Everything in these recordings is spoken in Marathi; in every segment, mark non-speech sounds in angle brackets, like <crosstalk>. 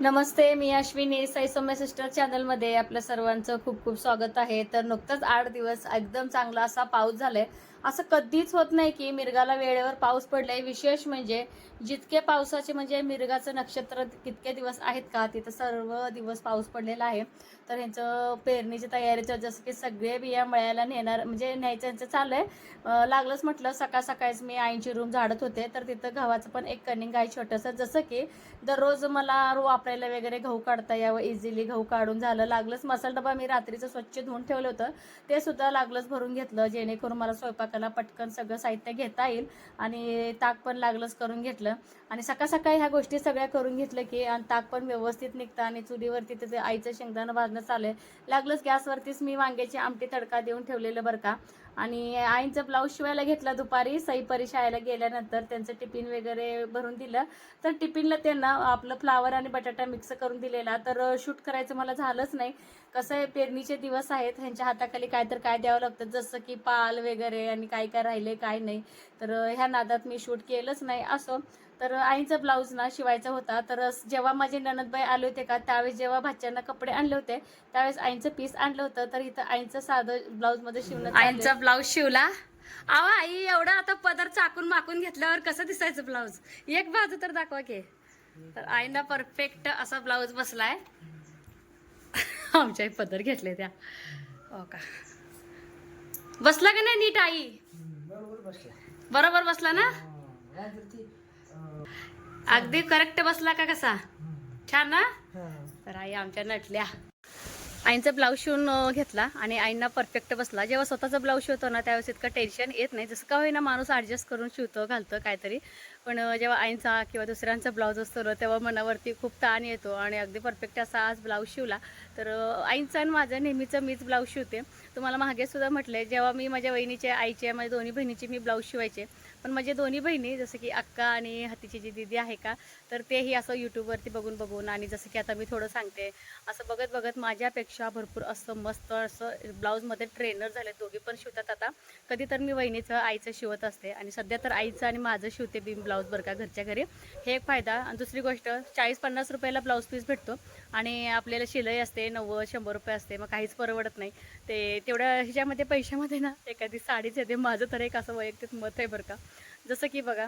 नमस्ते मी अश्विनी. साई सौम्य सिस्टर चॅनलमध्ये आपल्या सर्वांचं खूप खूप स्वागत आहे. तर नुकतंच आठ दिवस एकदम चांगला असा पाऊस झालाय. असं कधीच होत नाही की मिरगाला वेळेवर पाऊस पडलाय. विशेष म्हणजे जितके पावसाचे म्हणजे मिरगाचं नक्षत्र कितके दिवस आहेत का? तिथं सर्व दिवस पाऊस पडलेला आहे. तर ह्यांचं पेरणीची तयारीचं जसं की सगळे बिया मळ्याला नेणार म्हणजे न्यायचं यांचं चालू आहे. लागलंच म्हटलं सकाळ सकाळीच मी आईची रूम झाडत होते. तर तिथं गव्हाचं पण एक कनिंग आहे छोटंसं. जसं की दररोज मला रो वापरायला वगैरे गहू काढता यावं इझिली गहू काढून झालं. लागलंच मसाला डबा मी रात्रीचं स्वच्छ धुवून ठेवलं होतं. ते सुद्धा लागलंच भरून घेतलं जेणेकरून मला स्वयंपाक त्याला पटकन सगळं साहित्य घेता येईल. आणि ताक पण लागलंच करून घेतलं. आणि सकाळ सकाळी ह्या गोष्टी सगळ्या करून घेतलं की आणि ताक पण व्यवस्थित निघतं आणि चुलीवरती तिथे आईचं शेंगदाणं भाजणं चालू आहे. लागलंच गॅसवरतीच मी वांग्याची आमटी तडका देऊन ठेवलेलं बरं का. आणि आईंचं ब्लाऊज शिवायला घेतला दुपारी सईपरी शाळेला गेल्यानंतर त्यांचं टिफिन वगैरे भरून दिलं. तर टिफिनला त्यांना आपलं फ्लावर आणि बटाटा मिक्स करून दिलेला. तर शूट करायचं मला झालंच नाही. कसं आहे पेरणीचे दिवस आहेत. ह्यांच्या हाताखाली काय तर काय द्यावं लागतं. जसं की पाल वगैरे आणि काय काय राहिले काय नाही. तर ह्या नादात मी शूट केलंच नाही असो. तर आईचा ब्लाऊज ना शिवायचा होता. तर जेव्हा माझे ननदबाई आले होते का त्यावेळेस जेव्हा भाच्यांना कपडे आणले होते त्यावेळेस आईचं पीस आणलं होतं. तर इथं आईचं साधं ब्लाऊजमध्ये शिवणं आईचा ब्लाऊज शिवला. अहो आई एवढं आता पदर चाकून माकून घेतल्यावर कसं दिसायचं ब्लाऊज? एक बाजू तर दाखवा की. तर आईना परफेक्ट असा ब्लाऊज बसलाय. आमच्या पदर घेतले त्या. हो का? बसला का नाही नीट आई? बरोबर बसला. बरोबर बसला ना? अगदी करेक्ट बसला का कसा? छान ना? तर आई आमच्या नटल्या. आईंचा ब्लाऊज शिवून घेतला आणि आईंना परफेक्ट बसला. जेव्हा स्वतःचा ब्लाऊज शिवतो ना त्यावेळेस इतकं टेन्शन येत नाही. जसं का होईना माणूस ॲडजस्ट करून शिवतो घालतो काहीतरी. पण जेव्हा आईंचा किंवा दुसऱ्यांचा ब्लाऊज असतो ना तेव्हा मनावरती खूप ताण येतो आणि अगदी परफेक्ट असा आज ब्लाऊज शिवला. तर आईंचा आणि माझं नेहमीचं मीच ब्लाऊज शिवते. तुम्हाला मागे सुद्धा म्हटलंय जेव्हा मी माझ्या वहिनीचे आईचे माझ्या दोन्ही बहिणीचे मी ब्लाऊज शिवायचे पण माझ्या दोन्ही बहिणी जसं की अक्का आणि हतीची जी दिदी आहे का तर तेही असं यूट्यूबवरती बघून बघून आणि जसं की आता मी थोडं सांगते असं बघत बघत माझ्यापेक्षा भरपूर असं मस्त असं ब्लाऊजमध्ये ट्रेनर झाले दोघी पण शिवतात आता. कधी तर मी वहिनीचं आईचं शिवत असते आणि सध्या तर आईचं आणि माझं शिवते बीम ब्लाऊज बरं का घरच्या घरी. हे एक फायदा. आणि दुसरी गोष्ट चाळीस पन्नास रुपयाला ब्लाऊज पीस भेटतो आणि आपल्याला शिलाई असते नव्वद शंभर रुपये असते मग काहीच परवडत नाही. ते तेवढ्या ह्याच्यामध्ये पैशामध्ये ना एखादी साडीच येते माझं तर एक असं वैयक्तिक मत आहे बरं का. जसं की बघा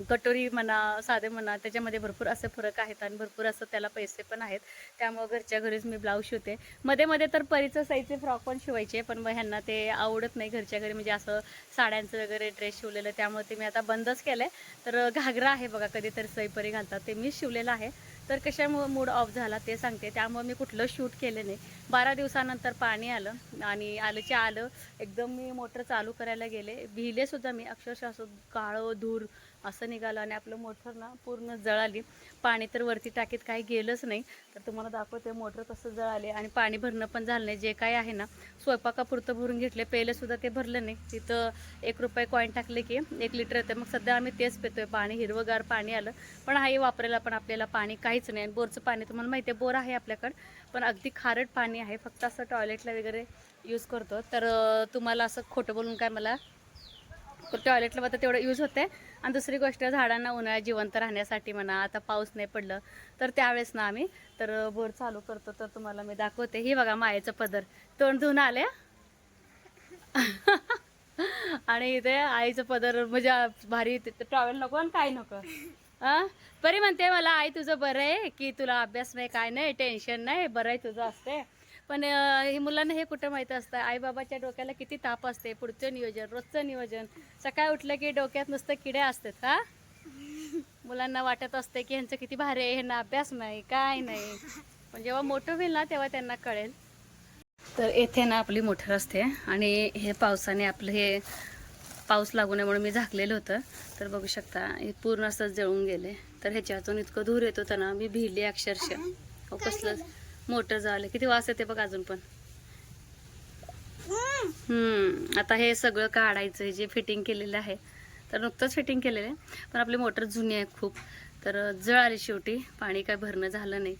कटोरी म्हणा साधे म्हणा त्याच्यामध्ये भरपूर असं फरक आहेत आणि भरपूर असं त्याला पैसे पण आहेत. त्यामुळं घरच्या घरीच मी ब्लाऊज शिवते. मध्ये मध्ये तर परीचं साईजचे फ्रॉक पण शिवायचे पण मग ह्यांना ते आवडत नाही घरच्या घरी. म्हणजे असं साड्यांचं वगैरे ड्रेस शिवलेलं त्यामुळे ते मी आता बंदच केलं आहे तर घागरा आहे बघा कधीतरी सईपरी घालतात. ते मी शिवलेलं आहे. तर कशामुळं मूड ऑफ झाला ते सांगते. त्यामुळे मी कुठलं शूट केलं नाही. बारा दिवसानंतर पाणी आलं आणि आलंच्या आलं. एकदम मी मोटर चालू करायला गेले. भिलेसुद्धा मी अक्षरशः असं काळं धूर असं निघालं आणि आपलं मोटर ना पूर्ण जळाली. पाणी तर वरती टाकीत काही गेलंच नाही. तर तुम्हाला दाखवते मोटर कसं जळाले आणि पाणी भरणं पण झालं नाही. जे काय आहे ना स्वयंपाकापुरतं भरून घेतले. पहिलेसुद्धा ते भरलं नाही. तिथं एक रुपये कॉईन टाकले की एक लिटर येतं मग सध्या आम्ही तेच पितोय. पाणी हिरवंगार पाणी आलं. पण हाही वापरायला पण आपल्याला पाणी काहीच नाही. आणि बोरचं पाणी तुम्हाला माहिती आहे बोर आहे आपल्याकडं. पण अगदी खारट पाणी आहे. फक्त असं टॉयलेटला वगैरे यूज करतो. तर तुम्हाला असं खोटं बोलून काय मला टॉयलेटला मात्र तेवढं यूज होते आणि दुसरी गोष्ट झाडांना उन्हाळ्यात जिवंत राहण्यासाठी म्हणा आता पाऊस नाही पडलं तर त्यावेळेस ना आम्ही तर बोर चालू करतो तर तुम्हाला मी दाखवते. ही बघा मायेचं पदर. तोंड धुवून आले <laughs> आणि इथे आईचं पदर म्हणजे भारी ट्रॅव्हल नको आणि काय नको. बरी परी म्हणते मला आई तुझं बरं आहे की तुला अभ्यास नाही काय नाही टेन्शन नाही बरं आहे तुझं असते पण हे मुलांना हे कुठं माहीत असतं? आईबाबाच्या डोक्याला किती ताप असते पुढचं नियोजन रोजचं नियोजन. सकाळी उठलं की डोक्यात नुसतं किडे असतात हा? मुलांना वाटत असते की ह्यांचं किती भारी आहे ह्यांना अभ्यास नाही काय नाही. पण जेव्हा मोठं होईल ना तेव्हा त्यांना कळेल. तर येथे ना आपली मोटर असते आणि हे पावसाने आपलं हे पाऊस लागू नये म्हणून मी झाकलेलं होतं. तर बघू शकता हे पूर्ण असं जळून गेले. तर ह्याच्यातून इतकं धूर येत होतं ना मी भिली अक्षरशः. हो कसलं? मोटर झालं. किती वास येते बघ अजून पण. हम्म. आता हे सगळं काढायचं जे फिटिंग केलेलं आहे. तर नुकतंच फिटिंग केलेलं आहे. पण आपली मोटर जुनी आहे खूप. तर जळाली शेवटी. पाणी काय भरणं झालं नाही.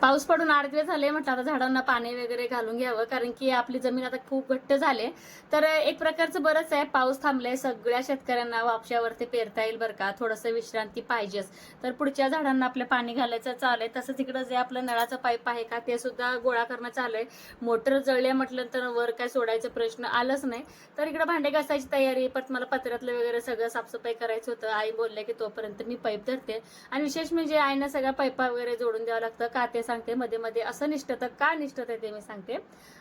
पाऊस पडून आठ दिवस झाले म्हटलं आता झाडांना पाणी वगैरे घालून घ्यावं कारण की आपली जमीन आता खूप घट्ट झाले तर एक प्रकारचं बरंच आहे पाऊस थांबलाय सगळ्या शेतकऱ्यांना वापशावरती पेरता येईल बरं का थोडंसं विश्रांती पाहिजेच तर पुढच्या झाडांना आपलं पाणी घालायचं चालू आहे तसंच इकडं जे आपलं नळाचं पाईप आहे का ते सुद्धा गोळा करणं चालू आहे मोटर जळले म्हटलं तर वर काय सोडायचा प्रश्न आलाच नाही. तर इकडं भांडे घासायची तयारी परत मला पत्र्यातलं वगैरे सगळं साफसफाई करायचं होतं आई बोलले की तोपर्यंत मी पाईप धरते. आणि विशेष म्हणजे आईनं सगळ्या पाईपा वगैरे जोडून द्यावं लागतं का ते सांगते मध्ये मध्ये. असं निष्ठतं का निष्ठत आहे ते मी सांगते.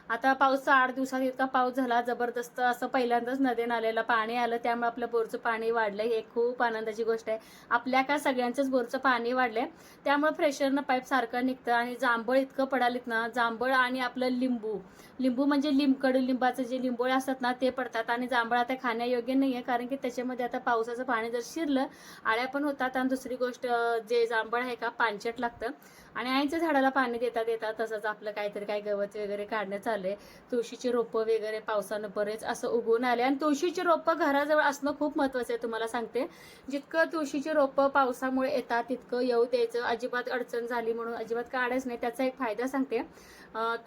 आता पाऊसचा आठ दिवसात इतका पाऊस झाला जबरदस्त असं पहिल्यांदाच नदी नाल्याला पाणी आलं. त्यामुळे आपलं बोरचं पाणी वाढलं हे खूप आनंदाची गोष्ट आहे. आपल्या का सगळ्यांचंच बोरचं पाणी वाढलंय? त्यामुळे फ्रेशरनं पाईप सारखं निघतं आणि जांभळ इतकं पडालीत ना जांभळ आणि आपलं लिंबू. लिंबू म्हणजे लिंबकड लिंबाचं जे लिंबोळे असतात ना ते पडतात आणि जांभळ आता खाण्यायोग्य नाही आहे कारण की त्याच्यामध्ये आता पावसाचं पाणी जर शिरलं आळ्या पण होतात. आणि दुसरी गोष्ट जे जांभळ आहे का पानचट लागतं. आणि आईच्या झाडाला पाणी देता देता तसंच आपलं काहीतरी काय गवत वगैरे काढणं चाललंय. तुळशीची रोपं वगैरे पावसानं बरेच असं उगवून आले. आणि तुळशीची रोपं घराजवळ असणं खूप महत्वाचं आहे तुम्हाला सांगते. जितकं तुळशीची रोपं पावसामुळे येतात तितकं येऊ द्यायचं. अजिबात अडचण झाली म्हणून अजिबात काढायच नाही. त्याचा एक फायदा सांगते.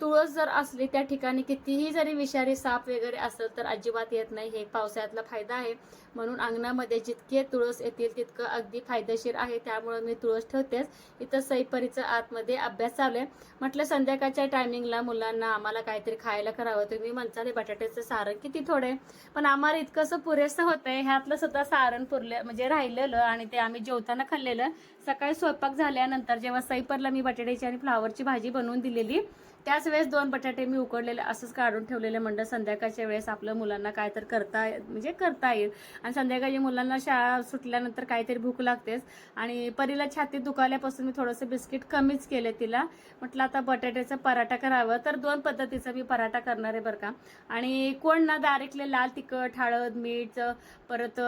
तुळस जर असली त्या ठिकाणी कितीही जरी विषारी साप वगैरे असेल तर अजिबात येत नाही. हे पावसाळ्यातला फायदा आहे. म्हणून अंगणामध्ये जितके तुळस येतील तितकं अगदी फायदेशीर आहे. त्यामुळे मी तुळस ठेवतेच. इथं सईपरीचं आतमध्ये अभ्यास चालू आहे. म्हटलं संध्याकाळच्या टायमिंगला मुलांना आम्हाला काहीतरी खायला करावं. तुम्ही म्हणताले बटाट्याचं सारण किती थोडे पण आम्हाला इतकंसं पुरेसं होतं आहे ह्यातलं सुद्धा सारण पुरलं म्हणजे राहिलेलं आणि ते आम्ही जेवताना खाल्लेलं. सकाळी स्वयंपाक झाल्यानंतर जेव्हा सईपरला मी बटाट्याची आणि फ्लावरची भाजी बनवून दिलेली त्याच वेळेस दोन बटाटे मी उकडलेले असंच काढून ठेवलेले म्हणलं संध्याकाळच्या वेळेस आपलं मुलांना काय तर करता म्हणजे करता येईल. आणि संध्याकाळी मुलांना शाळा सुटल्यानंतर काहीतरी भूक लागतेच. आणि परीला छातीत दुखावल्यापासून मी थोडंसं बिस्किट कमीच केले तिला. म्हटलं आता बटाट्याचा पराठा करावं. तर दोन पद्धतीचा मी पराठा करणार आहे बरं का. आणि कोण ना डायरेक्टली लाल तिखट हळद मीठ परत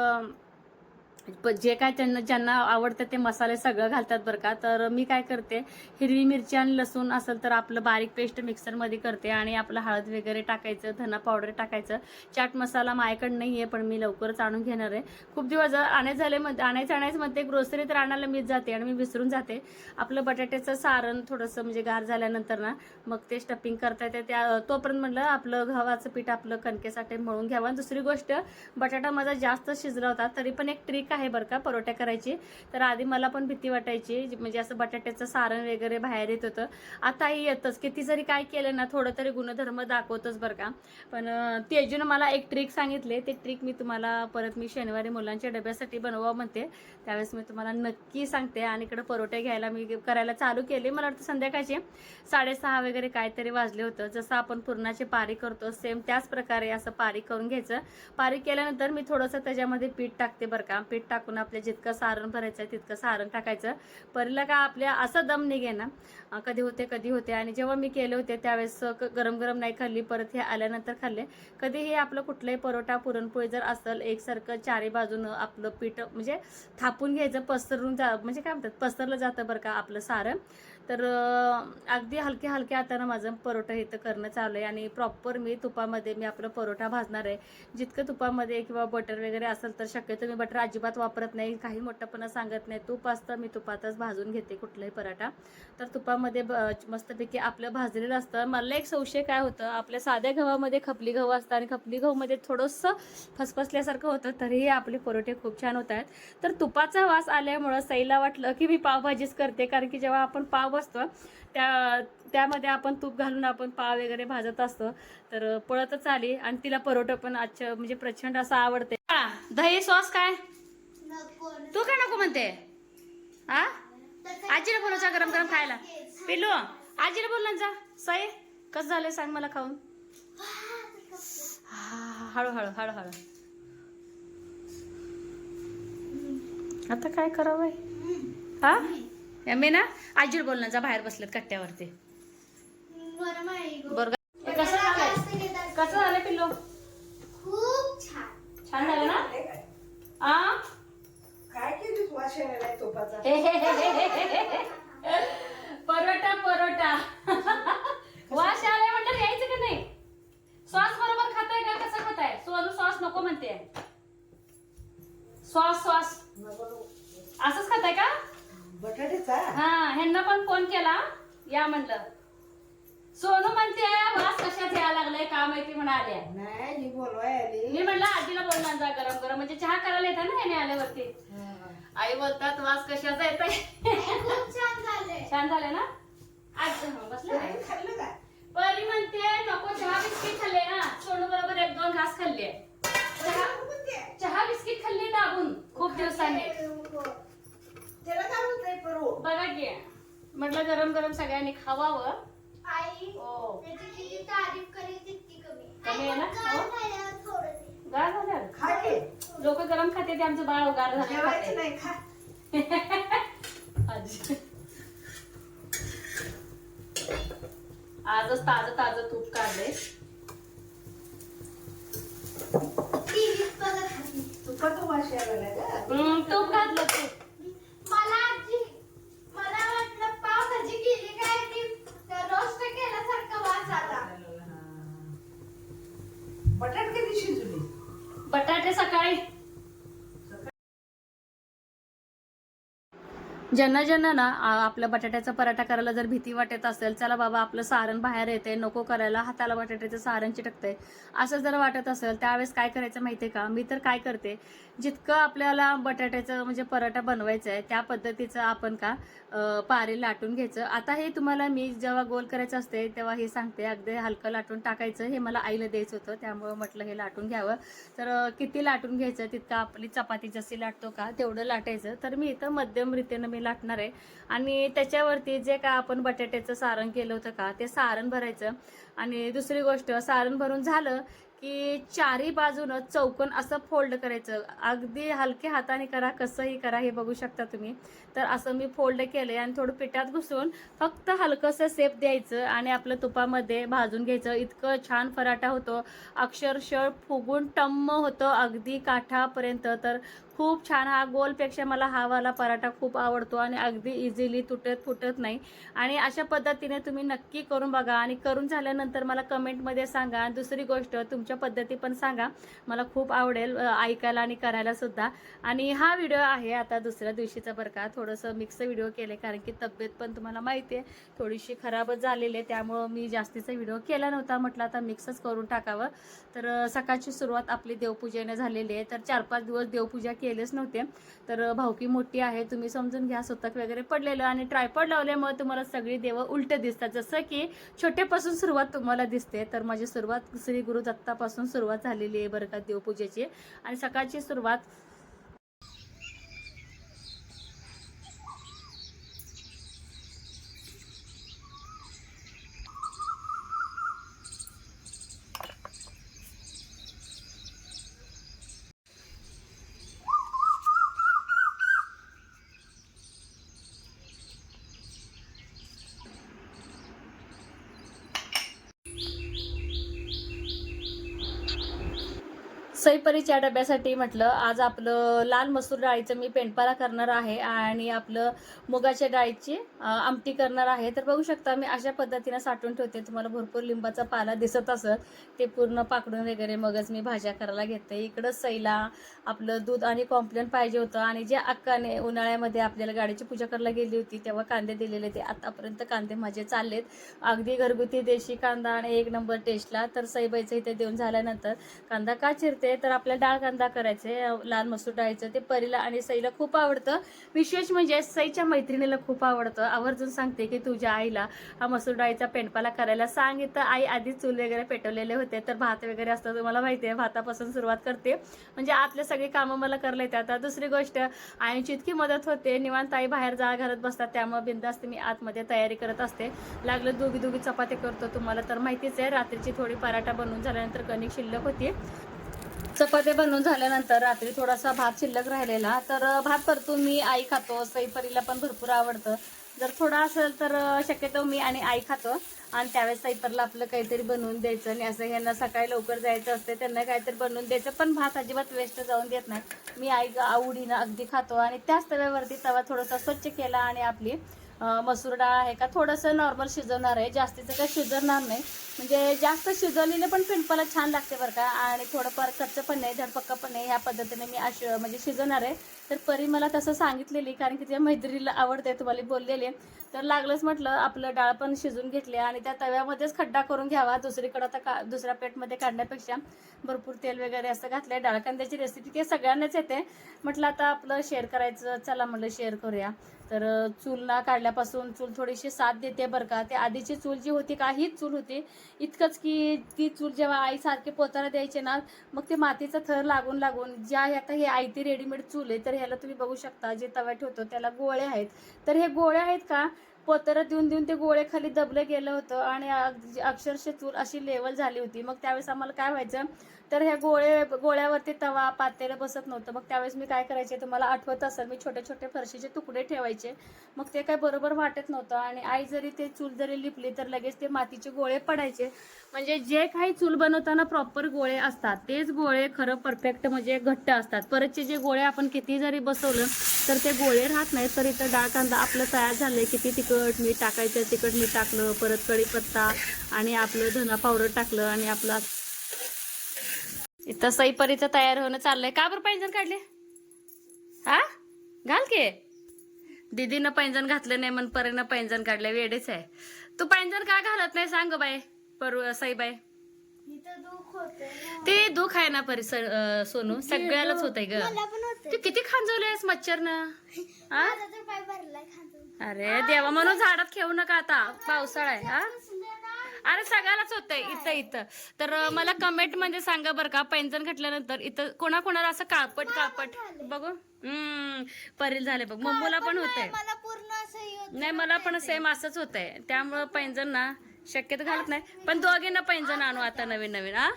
प- जे काय त्यांना ज्यांना आवडतं ते मसाले सगळं घालतात बरं का. तर मी काय करते हिरवी मिरची आणि लसूण असेल तर आपलं बारीक पेस्ट मिक्सरमध्ये करते आणि आपलं हळद वगैरे टाकायचं धना पावडर टाकायचं. चाट मसाला माझ्याकडे नाही आहे पण मी लवकरच आणून घेणार आहे. खूप दिवस आणायचं झाले मध्ये आणायचं आणायचं मध्ये ग्रोसरी तर आणायला मीच जाते आणि मी विसरून जाते. आपलं बटाट्याचं सारण थोडंसं म्हणजे गार झाल्यानंतर ना मग ते स्टपिंग करता येते. त्या तोपर्यंत म्हटलं आपलं गव्हाचं पीठ आपलं कणकेसाठी मळून घ्यावं. आणि दुसरी गोष्ट बटाटा माझा जास्त शिजला होता तरी पण एक ट्रिक आहे. आहे बरं का परोठ्या करायची. तर आधी मला पण भीती वाटायची म्हणजे असं बटाट्याचं सारण वगैरे बाहेर येत होतं. आताही येतच. किती जरी काय केलं ना थोडं तरी गुणधर्म दाखवतच बरं का. पण तेजून मला एक ट्रिक सांगितले. ते ट्रिक मी तुम्हाला परत मी शनिवारी मुलांच्या डब्यासाठी बनवा म्हणते. त्यावेळेस मी तुम्हाला नक्की सांगते. आणि इकडे परोठे घ्यायला मी करायला चालू केले. मला वाटतं संध्याकाळचे साडेसहा वगैरे काहीतरी वाजले होतं. जसं आपण पुरणाचे पारी करतो सेम त्याच प्रकारे असं पारी करून घ्यायचं. पारी केल्यानंतर मी थोडंसं त्याच्यामध्ये पीठ टाकते बरं का. पीठ टाकून आपल्या जितकं सारण भरायचं आहे तितकं सारण टाकायचं. परीला का आपल्या असं दम निघे ना कधी होते कधी होते. आणि जेव्हा मी केले होते त्यावेळेस गरम गरम नाही खाल्ली परत हे आल्यानंतर खाल्ले. कधी हे आपलं कुठलंही परोटा पुरणपोळी जर असेल एकसारखं चारी बाजूनं आपलं पीठ म्हणजे थापून घ्यायचं पसरून जा म्हणजे काय म्हणतात? पसरलं जातं बरं का आपलं सारण. तर अगदी हलक्या हलक्या हातानं माझं परोठा इथं करणं चालू आहे आणि प्रॉपर मी तुपामध्ये मी आपलं परोठा भाजणार आहे. जितकं तुपामध्ये किंवा बटर वगैरे असेल तर शक्यतो मी बटर अजिबात वापरत नाही. काही मोठंपणा सांगत नाही. तूप असतं मी तुपातच भाजून घेते कुठलाही पराठा. तर तुपामध्ये ब- मस्तपैकी आपलं भाजलेलं असतं. मला एक संशय काय होतं आपल्या साध्या गव्हामध्ये खपली गहू असतं आणि खपली गहूमध्ये थोडंसं फसफसल्यासारखं होतं तरीही आपले परोठे खूप छान होत आहेत. तर तुपाचा वास आल्यामुळं सईला वाटलं की मी पावभाजीच करते. कारण की जेव्हा आपण पाव बसतो त्या त्यामध्ये आपण तूप घालून आपण पाव वगैरे भाजत असतो. तर पळतच आली आणि तिला परोठा पण अच्छा म्हणजे प्रचंड असं आवडते दही सॉस काय? तू काय नको म्हणते? हा आजीला बोलायचा गरम गरम खायला. पिल्लू आजीला बोल ना जा. सई कसं झालं सांग मला खाऊन. हा, हळू हळू हळू हळू. आता काय करावं हा? मी ना आजीला बोल ना जा बाहेर बसलेत कट्ट्यावरती. बरं कसं झालंय? कसं झालं पिल्लू? खूप छान. छान झालं ना? आ? काय केली तू? वाशेला तुपाचा. परोटा परोटा वाश आलाय म्हणलं यायचं का नाही सॉस बरोबर खाताय का कसं खाताय सोनू सॉस नको म्हणते सॉस सॉस नको नको. असंच खाताय का बटाट्याचा हा ह्यांना पण फोन केला या म्हणलं सोनू म्हणते वास कशात यायला लागलाय का माहिती म्हणा आल्या नाही ही बोलवाय आली मी म्हणलं आजीला बोलणार जा गरम गरम म्हणजे चहा करायला येतात ना याने आल्यावरती हा. आई बोलतात वास कशाचा येत खूप छान झालंय छान झालं ना? आज बसलं? खाल्लं परी म्हणते नको चहा बिस्किट खाल्ले ना. सोनू बरोबर एक दोन घास खाल्ले. चहा म्हणते, चहा बिस्किट खाल्ली दाबून खूप दिवसांनी. बघा की म्हटलं गरम गरम सगळ्यांनी खावावं. आई हो. त्याची किती तारीफ करेल तितकी कमी. कमी आहे ना? हो. थोडं. गार झालं खा की. लोक गरम खाते ते आमचं बाळ गार झालं जेवायचं खाते. नाही खा आजी. आजच ताजं ताजं तूप काढले. तुपाचा वास यायला लागला का? हम्म, तूप घातलं तूप मला आजी मला वाटलं पावभाजी केली काय ती रोस्ट केल्यासारखा वास आला बटाट कधी शिजवली बटाटे सकाळी ज्यांना ज्यांना ना आपलं बटाट्याचा पराठा करायला जर भीती वाटत असेल चला बाबा आपलं सारण बाहेर येते नको करायला हाताला बटाट्याचं सारण चिटकतंय. असं जर वाटत असेल त्यावेळेस काय करायचं माहितीये का? मी तर काय करते जितकं आपल्याला बटाट्याचं म्हणजे पराठा बनवायचं आहे त्या पद्धतीचं आपण का पारे लाटून घ्यायचं. आता हे तुम्हाला मी जेव्हा गोल करायचं असते तेव्हा हे सांगते अगदी हलकं लाटून टाकायचं. हे मला आईला द्यायचं होतं त्यामुळं म्हटलं हे लाटून घ्यावं. तर किती लाटून घ्यायचं तितकं आपली चपाती जशी लाटतो का तेवढं लाटायचं. तर मी इथं मध्यम रीतीनं मी लाटणार आहे. आणि त्याच्यावरती जे काय आपण बटाट्याचं सारण केलं होतं का ते सारण भरायचं. आणि दुसरी गोष्ट सारण भरून झालं की चारी बाजूनं चौकोन असं फोल्ड करायचं. अगदी हलक्या हाताने करा कसंही करा हे बघू शकता तुम्ही. तर असं मी फोल्ड केलं आणि थोडं पिठात घुसून फक्त हलकंसं सेप द्यायचं आणि आपलं तुपामध्ये भाजून घ्यायचं. इतकं छान फराटा होतो. अक्षरशः फुगून टम्म होतं. अगदी काठापर्यंत. तर खूप छान हा गोलपेक्षा मला हा वाला पराठा खूप आवडतो आणि अगदी इझिली तुटत फुटत नाही. आणि अशा पद्धतीने तुम्ही नक्की करून बघा आणि करून झाल्यानंतर मला कमेंटमध्ये सांगा. आणि दुसरी गोष्ट तुमच्या पद्धती पण सांगा. मला खूप आवडेल ऐकायला आणि करायला सुद्धा. आणि हा व्हिडिओ आहे आता दुसऱ्या दिवशीचा बरं का. थोडंसं मिक्स व्हिडिओ केले कारण की तब्येत पण तुम्हाला माहिती आहे. थोडीशी खराबच झालेली आहे त्यामुळं मी जास्तीचा व्हिडिओ केला नव्हता. म्हटलं आता मिक्सच करून टाकावं. तर सकाळची सुरुवात आपली देवपूजेने झालेली आहे. तर चार पाच दिवस देवपूजा केली केलेच नव्हते. तर भावकी मोठी आहे तुम्ही समजून घ्या स्वतःक वगैरे पडलेलं आणि ट्रायपॉड लावल्यामुळे तुम्हाला सगळी देवं उलटे दिसतात. जसं की छोटेपासून सुरुवात तुम्हाला दिसते तर माझी सुरुवात श्री गुरु दत्तापासून सुरुवात झालेली आहे बरं का देवपूजेची. आणि सकाळची सुरुवात सईपरीच्या डब्यासाठी म्हटलं आज आपलं लाल मसूर डाळीचं मी पेंडपाला करणार आहे आणि आपलं मुगाच्या डाळीची आमटी करणार आहे. तर बघू शकता मी अशा पद्धतीनं साठवून ठेवते. तुम्हाला भरपूर लिंबाचा पाला दिसत असत ते पूर्ण पाकडून वगैरे मगच मी भाज्या करायला घेते. इकडं सैला आपलं दूध आणि कॉम्प्लेन पाहिजे होतं आणि जे अक्काने उन्हाळ्यामध्ये आपल्याला गाडीची पूजा करायला गेली होती तेव्हा कांदे दिलेले ते आतापर्यंत कांदे माझे चाललेत. अगदी घरगुती देशी कांदा आणि एक नंबर टेस्टला. तर सईबाईचं इथे देऊन झाल्यानंतर कांदा का चिरते? तर आपल्या आपल्याला डाळ कांदा करायचे लाल मसूर डाळीचं ते परीला आणि सईला खूप आवडतं. विशेष म्हणजे सईच्या मैत्रिणीला खूप आवडतं. आवर्जून सांगते की तुझ्या आईला हा मसूर डाळीचा पेंडपाला करायला सांगितलं आई आधीच चूल वगैरे पेटवलेले होते तर भात वगैरे असतं तुम्हाला माहिती आहे भातापासून सुरुवात करते. म्हणजे आतले सगळी कामं मला करले येतात. आता दुसरी गोष्ट आईची इतकी मदत होते. निवांत आई बाहेर जा घरात बसतात. त्यामुळे बिंदास्त मी आतमध्ये तयारी करत असते. लागलं दुगी दुगी चपाती करतो तुम्हाला तर माहितीच आहे. रात्रीची थोडी पराठा बनवून झाल्यानंतर कणिक शिल्लक होती चपात्या बनवून झाल्यानंतर रात्री थोडासा भात शिल्लक राहिलेला तर भात परतून मी आई खातो सईपरीला पण भरपूर आवडतं. जर थोडा असेल तर शक्यतो मी आणि आई खातो. आणि त्यावेळेस सईपरला आपलं काहीतरी बनवून द्यायचं आणि असं ह्यांना सकाळी लवकर जायचं असते त्यांना काहीतरी बनवून द्यायचं पण भात अजिबात वेस्ट जाऊन देत नाही. मी आई आवडीनं अगदी खातो आणि त्याच तव्यावरती तवा थोडासा स्वच्छ केला आणि आपली मसूर डाळ आहे का? थोडंसं नॉर्मल शिजवणार आहे. जास्तीचं काही शिजवणार नाही. म्हणजे जास्त शिजवलेले पण पिंपला छान लागते बरं का. आणि थोडंफार कच्च पण नाही धडपक्का पण नाही ह्या पद्धतीने मी अश म्हणजे शिजवणार आहे. तर परी मला तसं सांगितलेली कारण की तिच्या मैत्रिणीला आवडते तुम्हाला बोललेली तर लागलंच म्हटलं आपलं डाळ पण शिजून घेतली आणि त्या तव्यामध्येच खड्डा करून घ्यावा. दुसरीकडं आता का दुसऱ्या पेटमध्ये काढण्यापेक्षा. भरपूर तेल वगैरे असं घातलंय डाळ कांद्याची रेसिपी ते सगळ्यांनाच येते. म्हटलं आता आपलं शेअर करायचं चला म्हटलं शेअर करूया. तर चूल ना काढल्यापासून चूल थोडीशी साथ देते बरं का. ते आधीची चूल जी होती का हीच चूल होती. इतकंच की ती चूल जेव्हा आई सारखे पोतारा द्यायचे ना मग ते मातीचा थर लागून लागून ज्या आता हे आयती रेडीमेड चूल आहे तर ह्याला तुम्ही बघू शकता जे तव्या ठेवतो त्याला गोळे आहेत. तर हे गोळे आहेत का पोतरं देऊन देऊन ते गोळे खाली दबलं गेलं होतं आणि अक्षरशः चूल अशी लेवल झाली होती. मग त्यावेळेस आम्हाला काय व्हायचं? तर ह्या गोळे गोळ्यावरती तवा पातेलं बसत नव्हतं. मग त्यावेळेस मी काय करायचे? तुम्हाला आठवत असेल मी छोटे छोटे फरशीचे तुकडे ठेवायचे. मग ते काय बरोबर वाटत नव्हतं आणि आई जरी ते चूल जरी लिपली तर लगेच ते मातीचे गोळे पडायचे. म्हणजे जे काही चूल बनवताना प्रॉपर गोळे असतात तेच गोळे खरं परफेक्ट म्हणजे घट्ट असतात. परतचे जे गोळे आपण किती जरी बसवलं तर ते गोळे राहत नाहीत. तर इथं डाळ कांदा आपलं तयार झालं किती तिखट मीठ टाकायचं तिखट मीठ टाकलं परत कढीपत्ता आणि आपलं धना पावडर टाकलं आणि आपलं इथं सईपरीचं तयार होणं चाललंय. का बरं पैंजण काढले? हा? घाल की. दीदीनं पैंजण घातलं नाही म्हणून परीनं पैंजण काढलं. वेडेच आहे. तू पैंजण का घालत नाही सांग बाई परू सईबाई. होते ते दुःख आहे ना परी स- अं, सोनू. सगळ्यालाच होतंय ग. मला पण होते तू किती खांजवलेस मच्छरनं? <laughs> हा अरे देवा म्हणून झाडात खेळू नका आता. पावसाळा आहे हा? अरे सगळ्यालाच होतंय इथं इथं. तर मला कमेंटमध्ये सांगा बरं का पैंजण घातल्यानंतर इथं कोणाकोणाला असं काळपट काळपट बघू. हम्म परील झाले बघ. मम्मूला पण होतंय. हे. नाही मला पण सेम असंच होतंय. त्यामुळं पैंजण ना शक्यतो घालत नाही. पण दोघींना पैंजण आणू आता नवीन नवीन हा?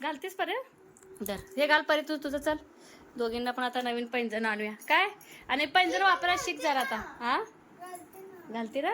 घालतेस परे दर हे घाल परे तू तुझं चल. दोघींना पण आता नवीन पैंजण आणूया. काय? आणि पैंजण वापरायला शिक जरा आता. हा? घालते ना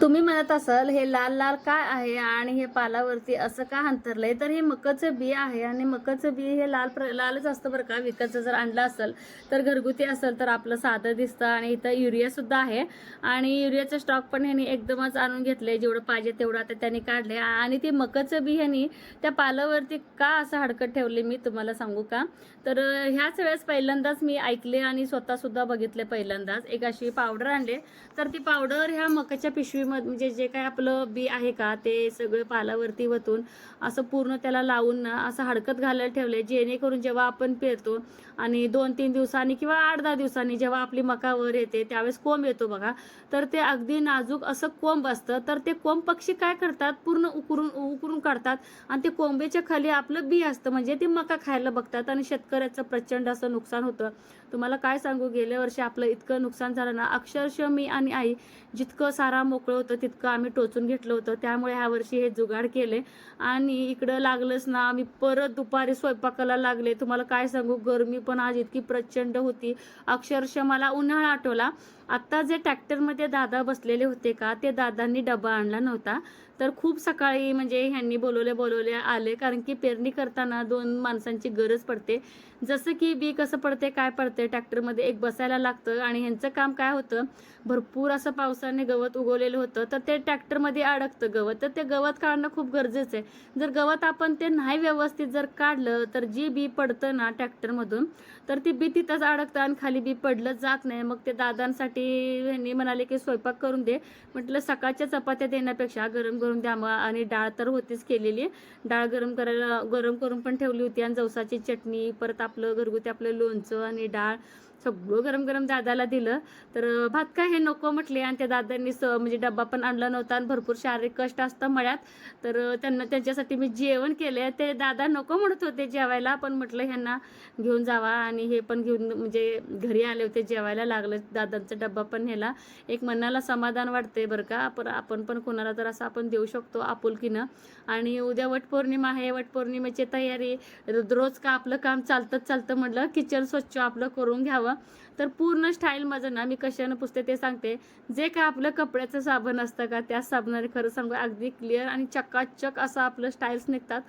तुम्ही म्हणत असाल हे लाल लाल काय आहे आणि हे पालावरती असं का अंतरलंय? तर हे मकाचं बी आहे आणि मकाचं बी हे लाल प्र लालच असतं बरं का. विकतचं जर आणलं असेल तर घरगुती असेल तर आपलं साधं दिसतं आणि इथं युरियासुद्धा आहे. आणि युरियाचं स्टॉक पण ह्यांनी एकदमच आणून घेतलंय जेवढं पाहिजे तेवढं आता त्यांनी काढले आणि ते मकाचं बी ह्यांनी त्या पालावरती का असं हडकत ठेवले मी तुम्हाला सांगू का? तर ह्याच वेळेस पहिल्यांदाच मी ऐकले आणि स्वतःसुद्धा बघितले पहिल्यांदाच. एक अशी पावडर आणले. तर ती पावडर ह्या मकाच्या पिशवीमध्ये म्हणजे जे काय आपलं बी आहे का ते सगळं पालावरती वतून असं पूर्ण त्याला लावून ना असं हडकत घालायला ठेवले जेणेकरून जेव्हा आपण पेरतो आणि दोन तीन दिवसांनी किंवा आठ दहा दिवसांनी जेव्हा आपली मकावर येते त्यावेळेस कोंब येतो बघा. तर ते अगदी नाजूक असं कोंब असतं. तर ते कोंब पक्षी काय करतात? पूर्ण उकरून उकरून काढतात. आणि ते कोंबेच्या खाली आपलं बी असतं. म्हणजे ते मका खायला बघतात आणि शेतकऱ्याचं प्रचंड असं नुकसान होतं. तुम्हाला काय सांगू? गेल्या वर्षी आपलं इतकं नुकसान झालं ना अक्षरशः मी आणि आई जितकं सारा मोकळं होतं तितकं आम्ही टोचून घेतलं होतं. त्यामुळे ह्या वर्षी हे जुगाड केले. आणि इकडं लागलंच ना आम्ही परत दुपारी स्वयंपाकाला लागले. तुम्हाला काय सांगू? गरमी पण आज इतकी प्रचंड होती. अक्षरशः मला उन्हाळा आठवला. आत्ता जे ट्रॅक्टरमध्ये दादा बसलेले होते का ते दादांनी डबा आणला नव्हता. तर खूप सकाळी म्हणजे ह्यांनी बोलवले बोलवले आले. कारण की पेरणी करताना दोन माणसांची गरज पडते. जसं की बी कसं पडते काय पडते ट्रॅक्टरमध्ये एक बसायला लागतं आणि ह्यांचं काम काय होतं? भरपूर असं पावसाने गवत उगवलेलं होतं. तर ते ट्रॅक्टरमध्ये अडकतं गवत. तर ते गवत काढणं खूप गरजेचं आहे. जर गवत आपण ते नाही व्यवस्थित जर काढलं तर जी बी पडतं ना ट्रॅक्टरमधून तर ती बी तिथंच अडकतं आणि खाली बी पडलं जात नाही. मग ते दादांसाठी ह्यांनी म्हणाले की स्वयंपाक करून दे. म्हटलं सकाळच्या चपात्या देण्यापेक्षा गरम करून द्या मग. आणि डाळ तर होतीच केलेली. डाळ गरम करायला गरम करून पण ठेवली होती. आणि जवसाची चटणी परत आपलं घरगुती आपलं लोणचं आणि डाळ. सगळं गरम गरम दादाला दिलं. तर भात काय हे नको म्हटले आणि त्या दादांनी स म्हणजे डब्बा पण आणला नव्हता आणि भरपूर शारीरिक कष्ट असतं मळ्यात. तर त्यांना त्यांच्यासाठी मी जेवण केले ते दादा नको म्हणत होते जेवायला पण म्हटलं ह्यांना घेऊन जावा आणि हे पण घेऊन म्हणजे घरी आले होते जेवायला लागलं. दादांचा डब्बा पण नेला. एक मनाला समाधान वाटते बरं का पर आपण पण कोणाला तर असं आपण देऊ शकतो आपुलकीनं. आणि उद्या वटपौर्णिमा आहे वटपौर्णिमेची तयारी. रोज का आपलं काम चालतं चालतं म्हटलं किचन स्वच्छ आपलं करून घ्यावं. तर पूर्ण स्टाईल माझं ना मी कशानं पुसते ते सांगते. जे काय आपलं कपड्याचं साबण असतं का त्या साबणाने खरं सांगू अगदी क्लिअर आणि चकाचक असं आपलं स्टाईल्स निघतात.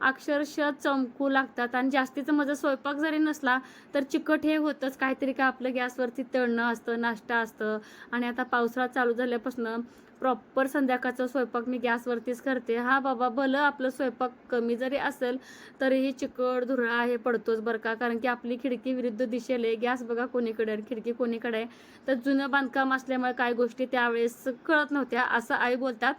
अक्षरशः चमकू लागतात आणि जास्तीचं माझा स्वयंपाक जरी नसला तर चिकट हे होतंच. काहीतरी का आपलं गॅसवरती तळणं असतं नाश्ता असतं. आणि आता पावसाळा चालू झाल्यापासून प्रॉपर संध्याकाळचा स्वयंपाक मी गॅसवरतीच करते. हा बाबा भलं आपलं स्वयंपाक कमी जरी असेल तरीही चिकट धुरळा हे पडतोच बरं का? कारण की आपली खिडकी विरुद्ध दिशेला आहे. गॅस बघा कोणीकडे आहे खिडकी कोणीकडे आहे. तर जुनं बांधकाम असल्यामुळे काही गोष्टी त्यावेळेस कळत नव्हत्या असं आई बोलतात.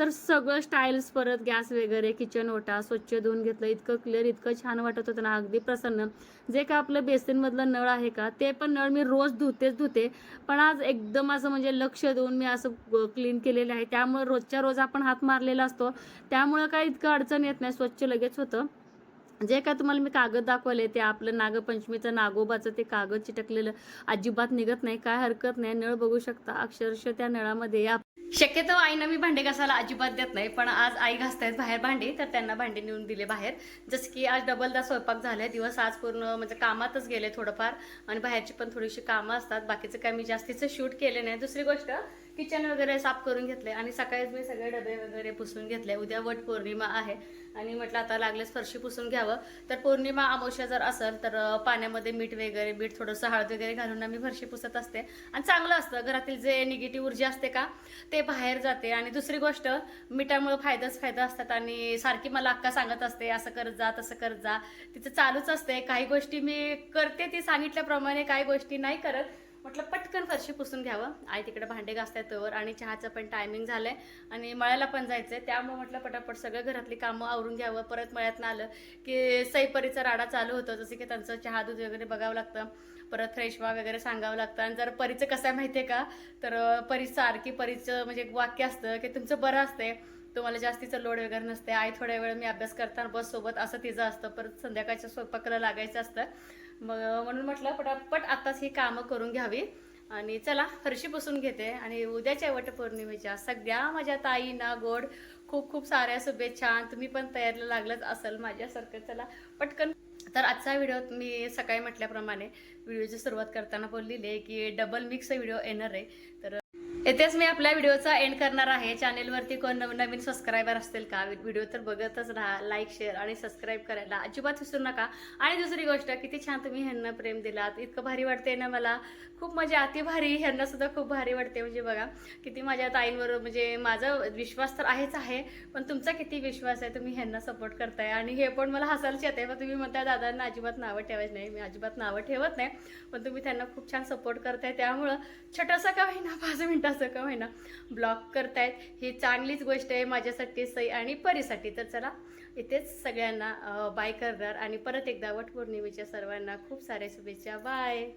तर सगळं स्टाईल्स परत गॅस वगैरे किचन ओटा स्वच्छ धुवून घेतलं इतकं क्लिअर इतकं छान वाटत होतं ना अगदी प्रसन्न. जे काय आपलं बेसिनमधलं नळ आहे का ते पण नळ मी रोज धुतेच धुते. पण आज एकदम असं म्हणजे लक्ष देऊन मी असं क्लीन केलेलं आहे. त्यामुळं रोजच्या रोज आपण हात मारलेला असतो. त्यामुळं काय इतकं अडचण येत नाही स्वच्छ लगेच होतं. जे काय तुम्हाला मी कागद दाखवले ते आपलं नागपंचमीचं नागोबाचं ते कागद चिटकलेलं अजिबात निघत नाही काय हरकत नाही. नळ बघू शकता अक्षरशः त्या नळामध्ये आप- शक्यतो आईनं मी भांडे घासायला अजिबात देत नाही पण आज आई घासतायत बाहेर भांडी तर त्यांना भांडे नेऊन दिले बाहेर. जसं की आज डबलदा स्वयंपाक झालाय दिवस आज पूर्ण म्हणजे कामातच गेले थोडंफार आणि बाहेरची पण थोडीशी कामं असतात बाकीचं काय मी जास्तीचं शूट केले नाही. दुसरी गोष्ट किचन वगैरे साफ करून घेतले आणि सकाळीच मी सगळे डबे वगैरे पुसून घेतले. उद्या वट पौर्णिमा आहे आणि म्हटलं आता लागलेच फरशी पुसून घ्यावं. तर पौर्णिमा अमावश्या जर असेल तर पाण्यामध्ये मीठ वगैरे मीठ थोडंसं हळद वगैरे घालून आम्ही फरशी पुसत असते. आणि चांगलं असतं. घरातील जे निगेटिव्ह ऊर्जा असते का ते बाहेर जाते. आणि दुसरी गोष्ट मिठामुळे फायदाच फायदा असतात. आणि सारखी मला अक्का सांगत असते असं करत जा तसं करत जा. तिचं चालूच असते. काही गोष्टी मी करते ती सांगितल्याप्रमाणे काही गोष्टी नाही करत. म्हटलं पटकन फरशी पुसून घ्यावं. आई तिकडे भांडे घासताय तोवर आणि चहाचं पण टायमिंग झालंय. आणि मळ्याला पण जायचंय. त्यामुळे म्हटलं पटापट सगळं घरातली कामं आवरून घ्यावं. परत मळ्यातनं आलं की सईपरीचा राडा चालू होतो. जसं की त्यांचं चहा दूध वगैरे बघावं लागतं. परत फ्रेशवा वगैरे सांगावं लागतं. आणि जर परीचं कसं आहे माहिती आहे का? तर परी सारखी परीचं म्हणजे एक वाक्य असतं की तुमचं बरं असते तुम्हाला जास्तीचं लोड वगैरे नसते आई थोड्या वेळ मी अभ्यास करताना बस सोबत असं तिचं असतं. परत संध्याकाळच्या स्वयंपाकाला लागायचं असतं. मग म्हणून म्हटलं पटापट आताच ही कामं करून घ्यावी. आणि चला हरशी पुसून घेते. आणि उद्याच्या वटपौर्णिमेच्या सगळ्या माझ्या ताईना गोड खूप खूप साऱ्या शुभेच्छा. तुम्ही पण तयारीला लागलंच असेल माझ्यासारखं. चला पटकन. तर आजचा व्हिडिओ मी सकाळी म्हटल्याप्रमाणे व्हिडिओची सुरुवात करताना बोललेली आहे की डबल मिक्स व्हिडिओ येणार आहे. तर येथेच मी आपल्या व्हिडिओचा एंड करणार आहे. चॅनेलवरती कोण नवनवीन सबस्क्रायबर असतील का? व्हिडिओ तर बघतच राहा. लाईक शेअर आणि सबस्क्राईब करायला अजिबात विसरू नका. आणि दुसरी गोष्ट किती छान तुम्ही ह्यांना प्रेम दिलात. इतकं भारी वाटते ना मला. खूप म्हणजे अति भारी ह्यांना सुद्धा खूप भारी वाटते म्हणजे बघा. किती माझ्या ताईंवर म्हणजे माझा विश्वास तर आहेच आहे पण तुमचा किती विश्वास आहे तुम्ही ह्यांना सपोर्ट करताय. आणि हे पण मला हसायलाच येते पण तुम्ही म्हणताय दादांना अजिबात नावं ठेवायचं नाही. मी अजिबात नावं ठेवत नाही पण तुम्ही त्यांना खूप छान सपोर्ट करताय. त्यामुळं छोटासा का होईना पाच मिनटं असं का होईना ब्लॉग करतायत. ही चांगलीच गोष्ट आहे माझ्यासाठी सई आणि परीसाठी. तर चला इथेच सगळ्यांना बाय करणार. आणि परत एकदा वटपौर्णिमेच्या सर्वांना खूप साऱ्या शुभेच्छा. बाय